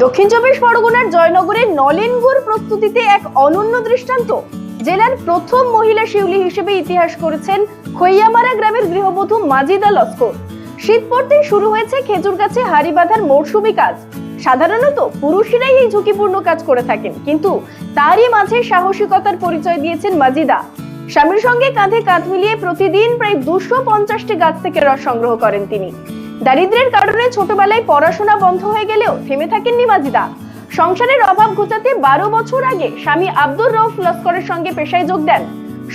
দক্ষিণ চব্বিশ পরগনার জয়নগরের নলেনগুড় প্রস্তুতিতে এক অনন্য দৃষ্টান্ত। জেলার প্রথম মহিলা শিউলি হিসেবে ইতিহাস করেছেন খৈয়ামারা গ্রামের গৃহবধূ মাজিদা লস্কর। শীত পড়তেই শুরু হয়েছে খেজুর গাছে হাড়ি বাঁধার মরশুমি কাজ। সাধারণত পুরুষেরাই এই ঝুঁকিপূর্ণ কাজ করে থাকেন, কিন্তু তারই মাঝে সাহসিকতার পরিচয় দিয়েছেন মাজিদা। স্বামীর সঙ্গে কাঁধে কাঁধ মিলিয়ে প্রতিদিন প্রায় দুশো পঞ্চাশটি গাছ থেকে রস সংগ্রহ করেন তিনি। দারিদ্র্যের কারণে ছোটবেলায় পড়াশোনা বন্ধ হয়ে গেলেও থেমে থাকেন নিমাজিদা সংসারের অভাব ঘোচাতে বারো বছর আগে স্বামী আব্দুর রৌফ লস্করের সঙ্গে পেশায় যোগ দেন।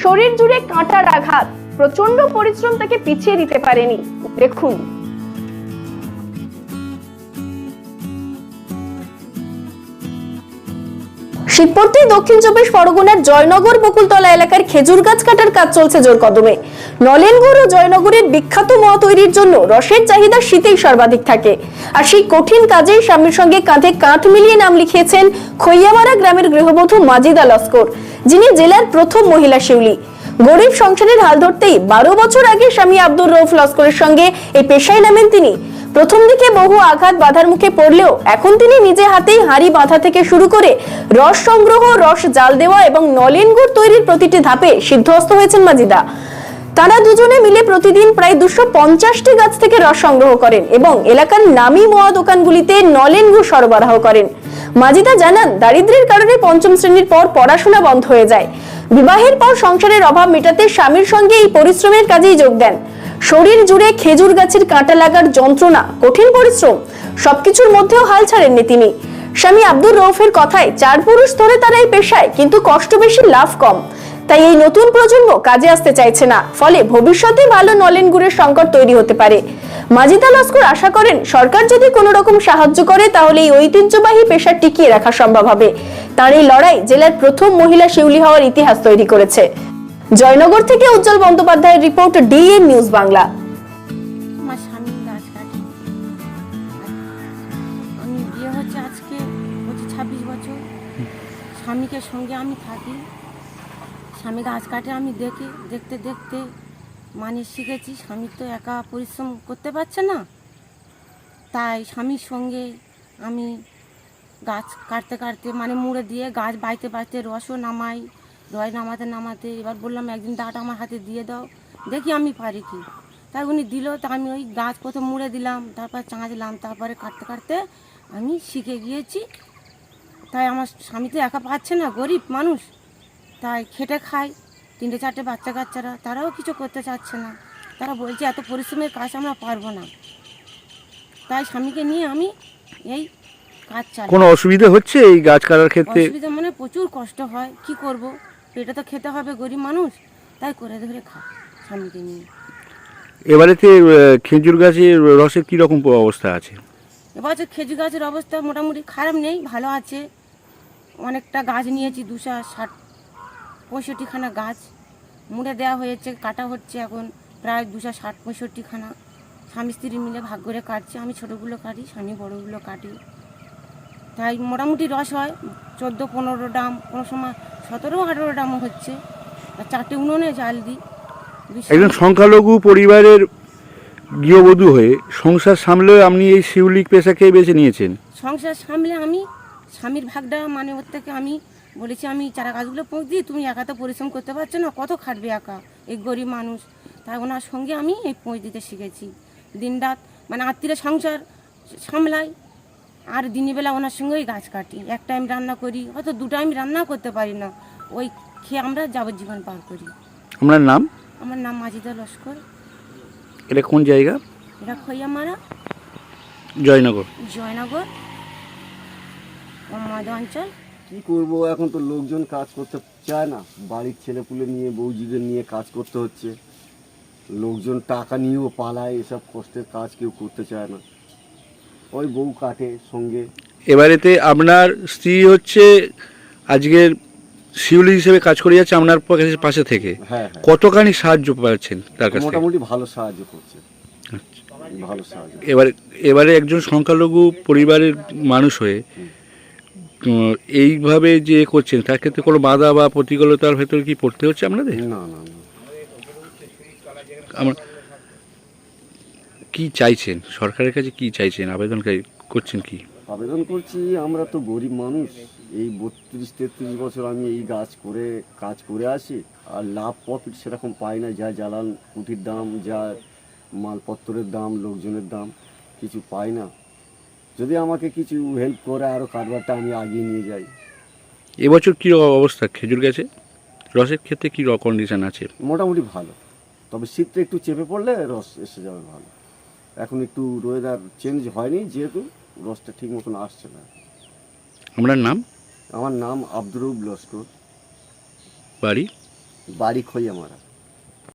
শরীর জুড়ে কাঁটার আঘাত প্রচণ্ড পরিশ্রম তাকে পিছিয়ে দিতে পারেনি। দেখুন। শীত পড়তেই দক্ষিণ চব্বিশ পরগনার জয়নগর বকুলতলা এলাকার খেজুর গাছ কাটার কাজ চলছে জোর কদমে। নলেনগুড় ও জয়নগরের বিখ্যাত মহা তৈরির জন্য রসের চাহিদা শীতেই সর্বাধিক থাকে। আর সেই কঠিন কাজেই স্বামীর সঙ্গে কাঁধে কাঁধ মিলিয়ে নাম লিখিয়েছেন খৈয়ামারা গ্রামের গৃহবধূ মাজিদা লস্কর, যিনি জেলার প্রথম মহিলা শিউলি। গরিব সংসারের হাল ধরতেই বারো বছর আগে স্বামী আব্দুর রৌফ লস্করের সঙ্গে এই পেশায় নামেন তিনি। প্রথম দিকে বহু আঘাত বাধার মুখে পড়লেও এখন তিনি নিজে হাতেই হাড়ি বাঁধা থেকে শুরু করে রস সংগ্রহ, রস জাল দেওয়া এবং নলেন গুড় তৈরির প্রতিটি ধাপে সিদ্ধহস্ত হয়েছেন মাজিদা। তারা দুজনে মিলে প্রতিদিন প্রায় দুশো পঞ্চাশটি গাছ থেকে রস সংগ্রহ করেন এবং এলাকার নামি মোয়া দোকানগুলিতে নলেন গুড় সরবরাহ করেন। মাজিদা জানান, দারিদ্র্যের কারণে পঞ্চম শ্রেণির পর পড়াশোনা বন্ধ হয়ে যায়। বিবাহের পর সংসারের অভাব মেটাতে স্বামীর সঙ্গে এই পরিশ্রমের কাজেই যোগ দেন। শরীর জুড়ে খেজুর গাছের কাঁটা লাগার যন্ত্রণা, কঠিন পরিশ্রম, সবকিছুর মধ্যেও হাল ছাড়েননি তিনি। স্বামী আব্দুর রৌফের কথায় চার পুরুষ ধরে তারা এই পেশায় কিন্তু কষ্ট বেশি, লাভ কম। তাই এই নতুন প্রজন্ম কাজে আসতে চাইছে না, ফলে ভবিষ্যতে ভালো নলেন গুড়ের সংকট তৈরি হতে পারে। মাজিদা লস্কর আশা করেন, সরকার যদি কোনো রকম সাহায্য করে, তাহলে এই ঐতিহ্যবাহী পেশা টিকিয়ে রাখা সম্ভব হবে। তার এই লড়াই জেলার প্রথম মহিলা শিউলি হওয়ার ইতিহাস তৈরি করেছে। জয়নগর থেকে উজ্জ্বল বন্দ্যোপাধ্যায়ের রিপোর্ট ডিএন নিউজ বাংলা। আমার স্বামী গাছ কাটে। আমি বিয়ে হচ্ছে আজকে ছাব্বিশ বছর। স্বামীকে সঙ্গে আমি থাকি। স্বামী গাছ কাটে, আমি দেখি, দেখতে দেখতে মানে শিখেছি। স্বামী তো একা পরিশ্রম করতে পারছে না। তাই স্বামীর সঙ্গে আমি গাছ কাটতে কাটতে মানে মুড়ে দিয়ে গাছ বাইতে বাইতে রসও নামাই। রয় নামাতে নামাতে এবার বললাম একদিন দাটা আমার হাতে দিয়ে দাও দেখি আমি পারি কি। তাই উনি দিল তা আমি ওই গাছ প্রথম মুড়ে দিলাম তারপর চাঁচলাম তারপরে কাটতে কাটতে আমি শিখে গিয়েছি। তাই আমার স্বামী তো একা পাচ্ছে না গরিব মানুষ। তাই খেটে খায় তিনটে চারটে বাচ্চা কাচ্চারা তারাও কিছু করতে চাচ্ছে না। তারা বলছে এত পরিশ্রমের কাজ আমরা পারব না। তাই স্বামীকে নিয়ে আমি এই কাজ চালাই। কোনো অসুবিধা হচ্ছে এই গাছ কাটার ক্ষেত্রে? অসুবিধা মানে প্রচুর কষ্ট হয় কি করব? পেটে তো খেতে হবে গরিব মানুষ। তাই করে ধরে খা স্বামীকে নিয়ে। এবারেতে খেজুর গাছের রসের কি রকম অবস্থা আছে? এবার খেজুর গাছের অবস্থা মোটামুটি খারাপ নেই ভালো আছে। অনেকটা গাছ নিয়েছি দুশো ষাট পঁয়ষট্টিখানা গাছ মুড়ে দেওয়া হয়েছে কাটা হচ্ছে এখন প্রায় দুশো ষাট পঁয়ষট্টিখানা। স্বামী স্ত্রী মিলে ভাগ করে কাটছে আমি ছোটোগুলো কাটি স্বামী বড়োগুলো কাটি। তাই মোটামুটি রস হয় চোদ্দ পনেরো ডাম কোনো সময় সতেরো আঠেরো ডামও হচ্ছে। আর চারটে উনুনে জাল দিই। একজন সংখ্যালঘু পরিবারের গৃহবধূ হয়ে সংসার সামলেও আপনি এই শিউলিক পেশাকে বেছে নিয়েছেন? সংসার সামলে আমি স্বামীর ভাগটা মানে ওর থেকে আমি বলেছি আমি চারা গাছগুলো পোঁচ দিই তুমি একা তো পরিশ্রম করতে পারছ না কত খাটবে একা? এই গরিব মানুষ। তাই ওনার সঙ্গে আমি এই পোঁচ দিতে শিখেছি। দিন রাত মানে আত্মীয় সংসার সামলাই আর দিনের বেলা ওনার সঙ্গেই গাছ কাটি। এক টাইম রান্না করি হয়তো দু টাইম রান্না করতে পারি না। ওই খেয়ে আমরা যাবজ্জীবন পার করি। আপনার নাম? আমার নাম মাজিদা লস্কর। এটা কোন জায়গা? এটা খৈয়ামারা জয়নগর। জয়নগর। ও ময়দা অঞ্চল। কি করব এখন তো লোকজন কাজ করতে চায় না। বাড়ির ছেলেপুলে নিয়ে বৌজিদের নিয়ে কাজ করতে হচ্ছে। লোকজন টাকা নিয়েও পালায় এসব কষ্টের কাজ কেউ করতে চায় না। ওই বউ কাটে সঙ্গে। এবারেতে আপনার স্ত্রী হচ্ছে আজকের শিউলি হিসেবে কাজ করে যাচ্ছে আপনার পাশে- পাশে থেকে। হ্যাঁ হ্যাঁ। কতখানি সাহায্য পাচ্ছেন তার কাছ থেকে? মোটামুটি ভালো সাহায্য করছে। ভালো সাহায্য এবারে এবারে একজন সংখ্যালঘু পরিবারের মানুষ হয়ে উম, এইভাবে যে করছেন তার ক্ষেত্রে কোনো বাধা বা প্রতিকূলতার ভেতরে কি পড়তে হচ্ছে আপনাদের? না না না। আমার কি চাইছেন? সরকারের কাছে কি চাইছেন? আবেদন করছেন কি? আবেদন করছি আমরা তো গরিব মানুষ। এই বত্রিশ তেত্রিশ বছর আমি এই গাছ করে কাজ করে আসি আর লাভ প্রফিট সেরকম পাই না যা জ্বালান কুটির দাম যা মালপত্রের দাম লোকজনের দাম কিছু পাই না। যদি আমাকে কিছু হেল্প করে আরও কারবারটা আমি আগিয়ে নিয়ে যাই। এবছর কী অবস্থা? খেজুর গাছে? রসের ক্ষেত্রে কী কন্ডিশন আছে? মোটামুটি ভালো। তবে শীতটা একটু চেপে পড়লে রস এসে যাবে ভালো। এখন একটু ওয়েদার চেঞ্জ হয়নি যেহেতু রসটা ঠিক মতন আসছে না। আপনার নাম? আমার নাম আব্দুরুব লস্কর। বাড়ি? বাড়ি খই আমার